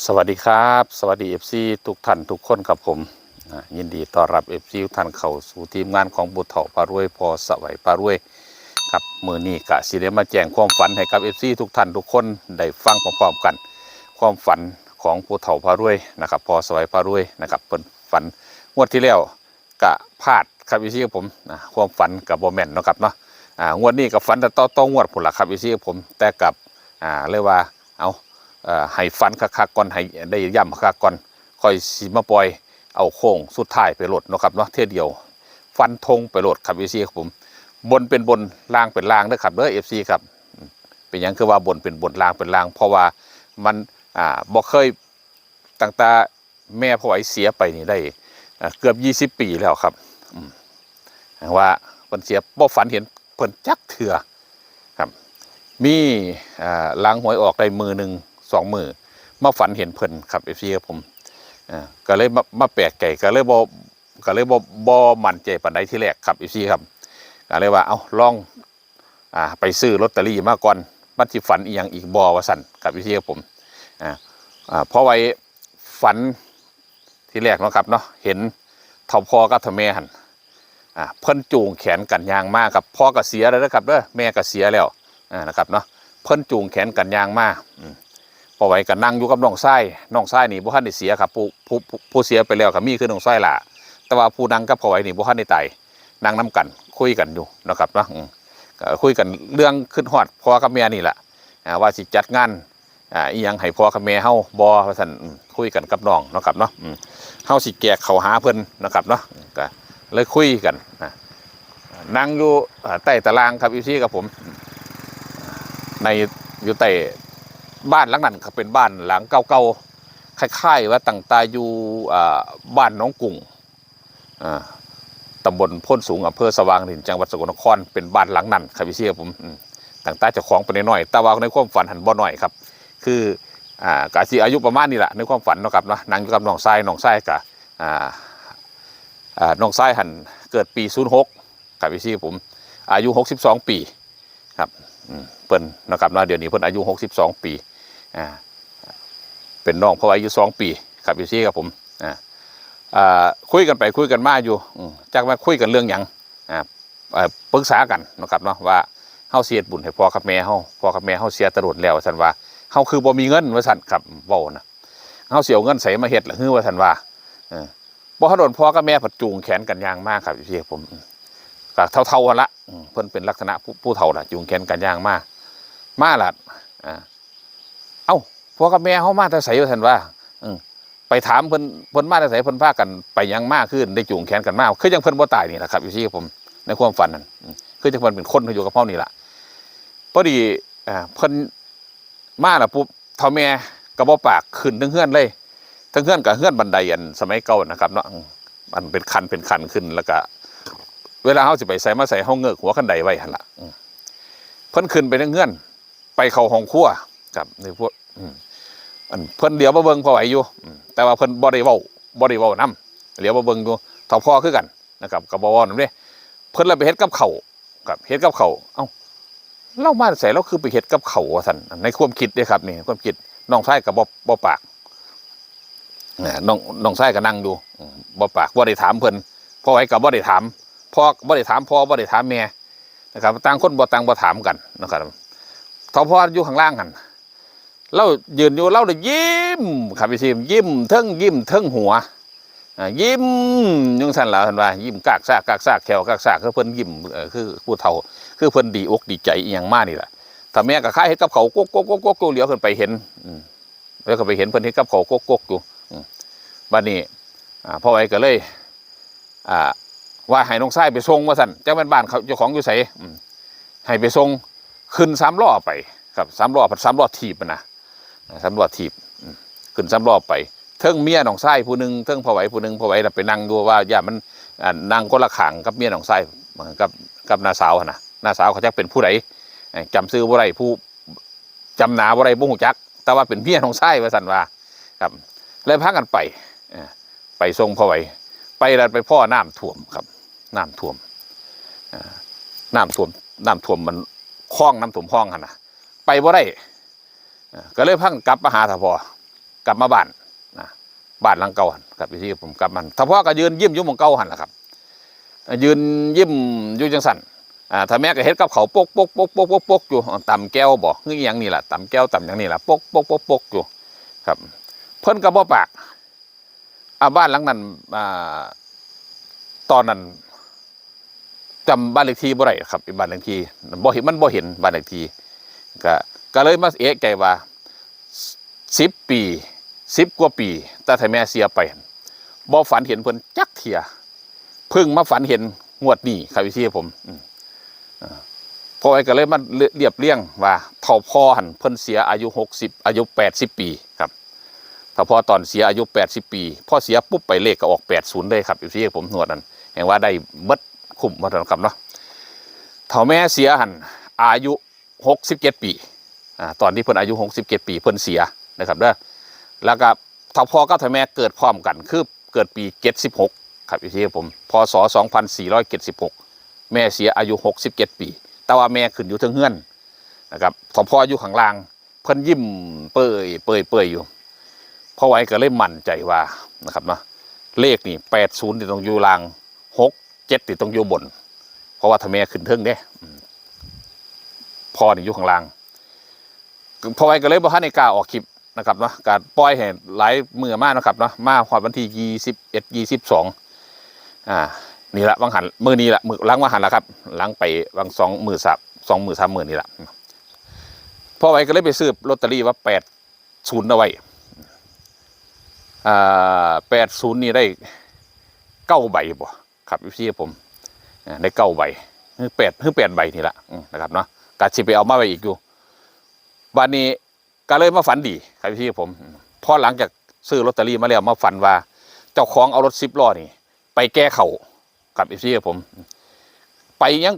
สวัสดีครับ สวัสดีเอฟซีทุกท่านทุกคนครับผมยินดีต้อนรับเอฟซีทุกท่านเข้าสู่ทีมงานของบุตรเถาปารวยพอสวัยปารวยครับมือนี้กะสิได้มาแจ้งความฝันให้กับเอฟซีทุกท่านทุกคนได้ฟังพร้อมๆกัน ความฝันของผู้เฒ่าพารวยนะครับพอสวัยปารวยนะครับเพิ่นฝันงวดที่แล้วกะพลาดครับเอฟซีกับผมนะความฝันกับโบแมนนะครับเนาะอ่างวดนี้กับฝันแต่ต้องงวดผลละครับเอฟซีกับผมแต่กับอ่าเรียกว่าเอา ให้ฟันคักๆก่อนให้ได้ย่ำคักๆก่อนค่อยสิมาปล่อยเอาโค้งสุดท้ายไปโหลดนะครับเนาะเท่เดียว ฟันธงไปโหลดครับเอฟซีครับผมบนเป็นบนล่างเป็นล่างเด้อครับเด้อเอฟซีครับเป็นหยังคือว่าบนเป็นบนล่างเป็นล่าง เพราะว่ามันอ่าบ่เคยตั้งแต่แม่พ่อไหวเสียไปนี่ได้เกือบ 20 ปีแล้วครับว่าเพิ่นเสียบ่ฝันเห็นเพิ่นจักเถื่อครับ มีล้างหวยออกได้มือหนึ่ง สองมือมาฝันเห็นเพิ่นครับเอฟซีครับผมอ่าก็เลยมาแปลกใจก็เลยบอก็เลยบอบ่มั่นใจปานใดที่แรกครับเอฟซีครับก็เลยว่าเอาลองอ่าไปซื้อลอตเตอรี่มาก่อนมันสิฝันอีหยังอีกบ่ว่าสั่นครับเอฟซีครับผมอ่าอ่าเพราะไว้ฝันที่แรกนะครับเนาะเห็นท่าพ่อกับท่าแม่หันอ่าเพิ่นจูงแขนกันยางมากครับพ่อก็เสียแล้วนะครับเด้อแม่ก็เสียแล้วอ่านะครับเนาะเพิ่นจูงแขนกันยางมากอืม อไหวกันนั่งอยู่กับน้องไส้น้องไส้นี่บ่ทันได้เสียครับผู้ผู้ผู้เสียไปแล้วก็มีคือน้องไส้ล่ะ แต่ว่าผู้นั่งกับพอไหวนี่บ่ทันได้ตายนั่งนํกันคุยกันอยู่นะครับเนาะคุยกันเรื่องขึ้นฮอดพ่อกับแม่นี่แหละอ่าว่าสิจัดงานอ่าอีหยังให้พ่อกับแม่เฮาบ่ว่าซั่นคุยกันกับน้องนะครับเนาะเฮาสิแกกเขาหาเพิ่นนะครับเนาะก็เลยคุยกันนั่งอยู่ใต้ตารางครับอีซี่กับผม ในอยู่ใต้ บ้านหลังนั้นก็เป็นบ้านหลังเก่าๆคล้ายๆว่าตั้งตาอยู่บ้านน้องกุ้งอ่าตำบลพ้นสูงอำเภอสว่างดินจังหวัดสกลนครเป็นบ้านหลังนั้นครับพี่เชี่ยผมตั้งตาเจ้าของไปน้อยๆแต่ว่าในความฝันหันบ่หน้อยครับ คืออ่ากาสีอายุประมาณนี้แหละในความฝันเนาะครับเนาะนั่งอยู่กับน้องทรายน้องทรายกับอ่าอ่าน้องทรายหันเกิดปี06ครับพี่เชี่ยผมอายุ 62 ปีครับอืมเพิ่นนะครับเนาะเดี๋ยวนี้เพิ่นอายุ 62 ปี อ่าเป็นน้องเพราะอายุ2ปีครับอยู่ซี่กับผมอ่าอ่าคุยกันไปคุยกันมาอยู่จากมาคุยกันเรื่องหยังอ่าปรึกษากันนะครับเนาะว่าเฮาเสียดบุญให้พ่อกับแม่เฮาพ่อกับแม่เฮาเสียตลอดแล้วซั่นว่าเฮาคือบ่มีเงินว่าซั่นครับเว้านะเฮาเสียเงินใส่มาเฮ็ดล่ะฮือว่าซั่นว่าเออบ่ฮาโดพ่อกับแม่ผัดจูงแขนกันย่างมากครับอีซี่ผมก็เท่าๆกันละเพิ่นเป็นลักษณะผู้เฒ่าละจูงแขนกันย่างมากมาละอ่า เอ้าพ่อกับแม่เฮามาแต่ไสว่าซั่นว่าไปถามเพิ่นเพิ่นมาแต่ไสเพิ่นพากันไปยังมากขึ้นได้จูงแขนกันมากคือจังเพิ่นบ่ตายนี่แหละครับอยู่ที่ผมในความฝันนั่นคือจังเพิ่นเป็นคนที่อยู่กับเฮานี่ล่ะพอดีเพิ่นมาละปุ๊บเฒ่าแม่ก็บ่ปากขึ้นทั้งเฮือนเลยทั้งเฮือนกับเฮือนบันไดอันสมัยเก่านะครับเนาะมันเป็นคันเป็นคันขึ้นแล้วก็เวลาเขาสิไปใส่มาใส่ห้องเงือกหัวขันไดไว้หันละเพิ่นขึ้นไปในเงื่อน ไปเข้าห้องครัว กับในพวกอันเพิ่นเดี๋ยวมาเบิ่งพอไหวอยู่แต่ว่าเพิ่นบ่ได้เว้าบ่ได้เว้านำเดี๋ยวมาเบิ่งอยู่เท่าพ่อคือกันนะครับกับบ่เว้านำเด้เพิ่นเลยไปเฮ็ดกับเขากับเฮ็ดกับเขาเอ้าเล่ามาใส่เราคือไปเฮ็ดกับเข่าสันในความคิดเด้ครับนี่ความคิดน้องชายก็บ่บ่ปากน้องน้องชายก็นั่งอยู่อืมบ่ปากบ่ได้ถามเพิ่นพ่อไหวก็บ่ได้ถามพ่อบ่ได้ถามพ่อบ่ได้ถามแม่นะครับต่างคนบ่ต่างบ่ถามกันนะครับทอพ่ออยู่ข้างล่างกัน เรายืนอยู่เราได้ยิ้มครับพี่ซิมยิ้มเทิงยิ้มเทิงหัวยิ้มยังสั่นล่ะเพิ่นว่ายิ้มกากซากกากซากแขวกากซากคือเพิ่นยิ้มคือผู้เฒ่า คือเพิ่นดีอกดีใจอีหยังมากนี่แหละถ้าแม่ก็คายเฮ็ดกับเขาวกกกกกกเหลียวขึ้นไปเห็นอแล้วก็ไปเห็นเพิ่นเฮ็ดกับเขาวกกกอยู่อืมบัดนี้พ่อไว้ก็เลยอ่าว่าให้น้องชายไปส่งว่าสั่นเจ้าแม่นบ้านเขาเจ้าของอยู่ไสอืมให้ไปส่งขึ้นสามล้อไปครับสามล้อผัดสามล้อถีบอะนะ สามล้อถีบขึ้นสามล้อไปเทิงเมียหนองชายผู้หนึ่งเทิงพ่อไหวผู้หนึ่งพ่อไหวน่ะไปนั่งดูว่าอย่ามันนั่งคนละขางกับเมียหนองชายกับกับน้าสาวนะน้าสาวเขาจะเป็นผู้ใดเอ้ยจำซื้อบ่ได้ผู้จำหนาบ่ได้บ่ฮู้จัก แต่ว่าเป็นเมียหนองชายว่าสันว่าครับเลยพากันไปไปส่งพ่อไหวไปแล้วไปพ่อน้ำท่วมครับน้ำท่วมน้ำท่วมน้ำท่วมมันคล้องน้ำท่วมคลองหันนะไปบ่ได้ ก็เลยพังกลับมาหาทพอกลับมาบ้านนะบ้านหลังเก่าหันครับพี่ผมกลับมันถ้าพ่อก็ยืนยิ้มอยู่หมองเก่าหันล่ะครับ ยืนยิ้มอยู่จังสันอ่าถ้าแม่ก็เฮ็ดกับเขาปกปกปกปกปกปกอยู่ต่ำแก้วบ่คืออหย่างนี้ล่ะต่ำแก้วต่ำอย่างนี้ล่ะปกปกปกปกอยู่ครับ เพิ่นก็บ่ปากอ่าบ้านหลังนั้นอ่าตอนนั้นจำบ้านเลขที่บ่ได้ครับบ้านเลขที่บ่เห็นมันบ่เห็นบ้านเลขที่ก็ ก็เลยมาเอะใจว่าสิบปีสิบกว่าปี แต่ถ้าแม่เสียไปบ่ฝันเห็นเพิ่นจักเทียเพิ่งมาฝันเห็นงวดนี้ครับพี่ผมอืมอพอไอ้ก็เลยมาเรียบเรียงว่าเท่าพ่อหันเพิ่นเสียอายุหกสิบอายุแปดสิบปีครับถ้าพอตอนเสียอายุ80ปีพ่อเสียปุ๊บไปเลขก็ออก80เลยครับพี่ผมนวดนั้นแห่งว่าได้เบิดคุ้มมาทันครับเนาะเท่าแม่เสียหันอายุ67ปีอ่า ตอนที่เพิ่นอายุ67ปีเพิ่นเสียนะครับเด้อแล้วก็ถ้าพ่อกับถ้าแม่เกิดพร้อมกันคือเกิดปี 76 ครับพี่ผมพศ2476 แม่เสียอายุ 67 ปี แต่ว่าแม่ขึ้นอยู่เทิงเฮือนนะครับถ้าพ่ออยู่ข้างล่างเพิ่นยิ้มเปื่อยเปื่อยเปื่อยอยู่พ่อไว้ก็เลยมั่นใจว่านะครับเนาะเลขนี่แปดศูนย์ที่ตรงอยู่ล่างหกเจ็ดที่ตรงอยู่บน เพราะว่าทำไมขึ้นเทิงเด้พ่อนี่อยู่ข้างล่าง พอไว้ก็เลยบ่ทันในกล้าออกคลิปนะครับเนาะการปล่อยให้หลายมือมากนะครับเนาะมาหอดวันที่ยี่สิบเอ็ดยี่สิบสองอ่านี่ละวังหันมือนี้ละมือล้างวังหันละครับล้างไปวังสองมือสับสองมือสามมือนี่ละพอไว้ก็เลยไปซื้อลอตเตอรี่ว่าแปดศูนย์เอาไว้อ่าแปดศูนย์นี่ได้เก้าใบบ่ครับพี่ผมได้เก้าใบคือแปดคือแปดใบนี่ละนะครับเนาะกาชิไปเอามาไว้อีกอยู่ วันนี้ก็เลยมาฝันดีครับพี่ผมอืมพอหลังจากซื้อลอตเตอรี่มาแล้วมาฝันว่า เจ้าของเอารถซิปล้อนี่ ไปแก้เขากับพี่ผม ไปยัง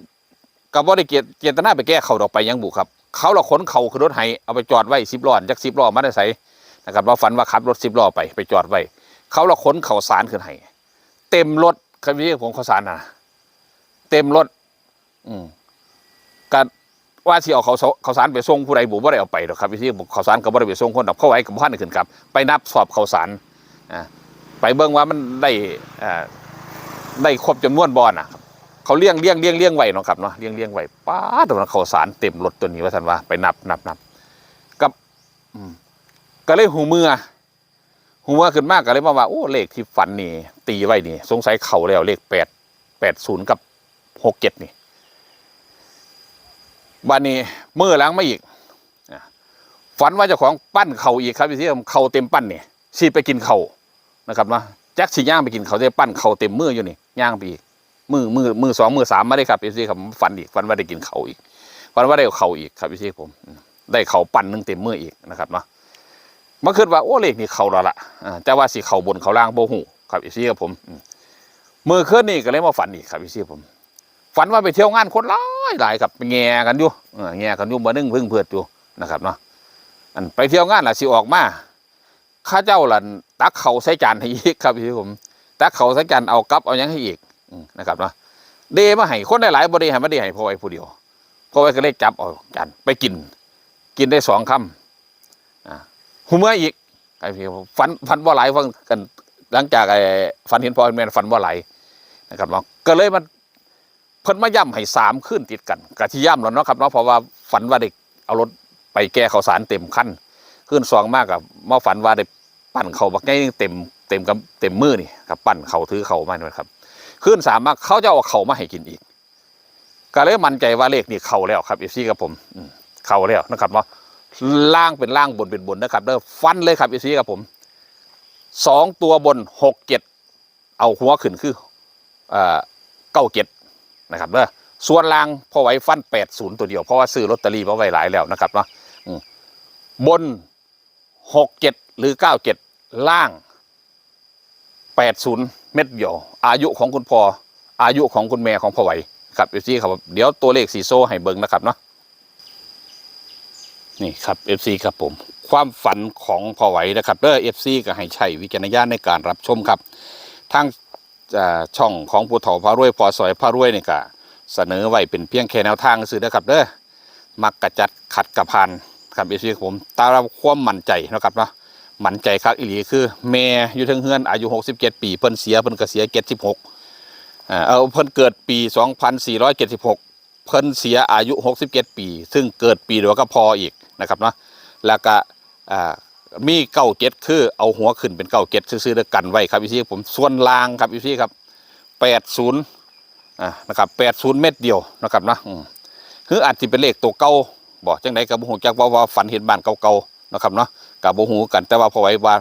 กับว่าได้เกียรติเจตนาไปแก้เขาดอกไปยังบุครับ เขาเราขนเขาคือรถไห้เอาไปจอดไว้ซิปล้อจากซิปล้อมาได้ใส่นะครับว่าฝันว่าขับรถสิบล้อไปไปจอดไว้เขาเราขนเข่าสารขึ้นให้เต็มรถครับพี่ผมข่าสารนะเต็มรถ อืม ว่าที่เอาเขาวสข่าสารไปส่งผู้ใดบุบ่ได้เอาไปหรอกครับพี่ข่าสารก็บ่ได้ไปส่งคนดอกเข้าไว้กับพันขึ้นครับ ไปนับสอบเขาสารอ่าไปเบิ่งว่ามันได้อ่าได้ครบจำนวนบอลน่ะครับเขาเลี้ยงเลี้ยงเลี้ยงเลี้ยงไหวเนาะครับเนาะเลี้ยงเลี้ยงไหวป้าดตัวนั้นข่าสารเต็มรถตัวนี้ว่าท่านว่าไปนับนับนับกับก็เลยหูเมื่อหูเมื่อขึ้นมากก็เลยมาว่าโอ้เลขที่ฝันนี่ตีไว้นี่ สงสัยเข่าแล้วเลขแปดแปดศูนย์กับหกเจ็ดนี่ บันนี้เมื่อหล้างมาอีกฝันว่าเจ้าของปั้นเข่าอีกครับพี่ที่เข่าเต็มปั้นนี่สีไปกินเข่านะครับเนาะแจ็คสีย่างไปกินเขาจะปั้นเข่าเต็มมืออยู่นี่ย่างไปอีกมือมือมือสองมือสามไม่ได้ครับพี่ที่ครับฝันอีกฝันว่าได้กินเข่าอีกฝันว่าได้เข่าอีกครับพี่ที่ผมได้เข่าปั้นหนึ่งเต็มมืออีกนะครับเนาะมาคิดว่าโอ้เลขนี่เขาล้วล่ะแต่ว่าสิเขาบนเขาล่างโบหูครับอีซี่กับผมมือคืนนี่ก็เลยมาฝันอีกครับอีซี่ผม ฝันว่าไปเที่ยวงานคนหลายหลายกับแง่กันอยู่แง่กันอยู่มานึ่งพึ่งเพื่ออยู่นะครับเนาะอันไปเที่ยวงานล่ะสิออกมาข้าเจ้าล่ะตักเขาใส่จานให้อีกครับอีซี่ผมตักเขาใส่จานเอากับเอายังให้อีกนะครับเนาะเดมาให้คนได้หลายบ่ได้ให้มาได้ให้พ่อไว้ผู้เดียวพ่อไว้ก็เลยจับเอาจานไปกิน กินได้สองคำหูเมื่ออีกไอ้พี่ฝันฝันว่าไหลายฟังกัน หลังจากไอ้ฝันเห็นพ่อเห็นแม่ฝันว่าไหลายนะครับเนาะก็เลยมัน เพิ่นมาย่ำให้สามขึ้นติดกันกะที่ย่ำแล้วเนาะครับเนาะเพราะว่าฝันว่าเด็กเอารถไปแก้ข้าวสารเต็มขั้นขึ้นสองมากกับมาฝันว่าได้ปั่นเขาบักไงเต็มเต็มกับเต็มมือนี่ครับปั่นเขาถือเขามาเนี่ยครับขึ้นสามมากเขาจะเอาเขามาให้กินอีกก็เลยมั่นใจว่าเลขนี่เขาแล้วครับเอฟซีกับผมอืเขาแล้วนะครับเนาะล่างเป็นล่างบนเป็นบนนะครับเด้อฟันเลยครับอีซีกับผมสองตัวบนหกเจ็ดเอาหัวขึ้นคือเอ่อเก้าเจ็ด นะครับเด้อส่วนล่างพอไว้ฟันแปดศูนย์ตัวเดียว เพราะว่าซื้อลอตเตอรี่มาไว้หลายแล้วนะครับเนาะบนหกเจ็ดหรือเก้าเจ็ดล่างแปดศูนย์เม็ดเดียว อายุของคุณพ่ออายุของคุณแม่ของพ่อไหวครับเอีซีครับเดี๋ยวตัวเลขสีโซ่ให้เบิ้งนะครับเนาะนี่ครับ FC ครับผม ความฝันของพ่อไหวนะครับเด้อ FC ก็ให้ใช้วิจารณญาณในการรับชมครับทาง ช่องของผู้ถอพารวยพอสอยพารวยนี่ก็เสนอไว้เป็นเพียงแค่แนวทางสื่อนะครับเด้อมักกระจัดขัดกระพันครับ FC ครับผมตามความมั่นใจนะครับเนาะมั่นใจคักอีหลีคือแม่อยู่เทิงเฮือนอายุ 67 ปีเพิ่นเสียเพิ่นก็เสีย76อ่าเอาเพิ่นเกิดปี 2476 เพิ่นเสียอายุ 67 ปี ซึ่งเกิดปีเดียวก็พออีกนะครับเนาะแล้วก็อ่า มีเก้าเจ็ดคือเอาหัวขึ้นเป็นเก้าเจ็ดซื้อๆแล้วกันไว้ครับพี่ซี่ผมส่วนลางครับพี่ซี่ครับ80อ่านย์นะครับ80เม็ดเดียวนะครับเนาะคืออาจจะเป็นเลขตัวเก่าบอกจังไดก็บ่ฮู้จักว่าว่าฝันเห็นบ้านเก่าๆนะครับเนาะก็บ่ฮู้กันแต่ว่าพอไว้ว่า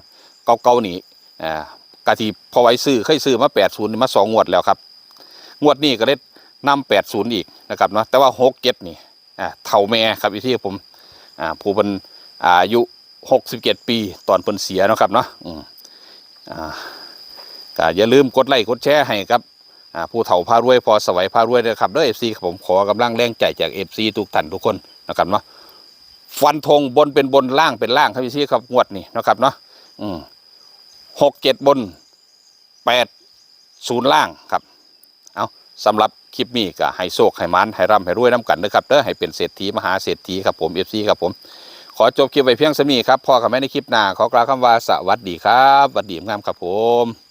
เก่าๆนี่อ่ากะทีพอไว้ซื้อเคยซื้อมา80นี่มาสองงวดแล้วครับงวดนี้ก็ได้นำ80อีกนะครับเนาะแต่ว่า67นี่อ่าเท่าแม่ครับอีที่ผมอ่าผู้เป็นอายุ 67ปีตอนเพิ่นเสียเนาะครับเนาะอืมอ่าก็อย่าลืมกดไลค์กดแชร์ให้ครับอ่าผู้เฒ่าพารวยพอสวัยพารวยด้วยครับเด้อ FC ครับผมขอกำลังแรงใจจาก FC ทุกท่านทุกคนนะครับเนาะฟันธงบนเป็นบนล่างเป็นล่างครับพี่ครับงวดนี้นะครับเนาะอืมหกเจ็ดบนแปดศูนย์ล่างครับเอาสำหรับคลิปนี้ก็ให้โชคให้มันให้ร่ำให้รวยน้ำกันนะครับเด้อให้เป็นเศรษฐีมหาเศรษฐีครับผมเอฟซีครับผม ขอจบคลิปไว้เพียงสมีครับพอกับแม่ในคลิปหน้าขอกล่าวคำว่าสวัสดีครับสวัสดีงามครับผม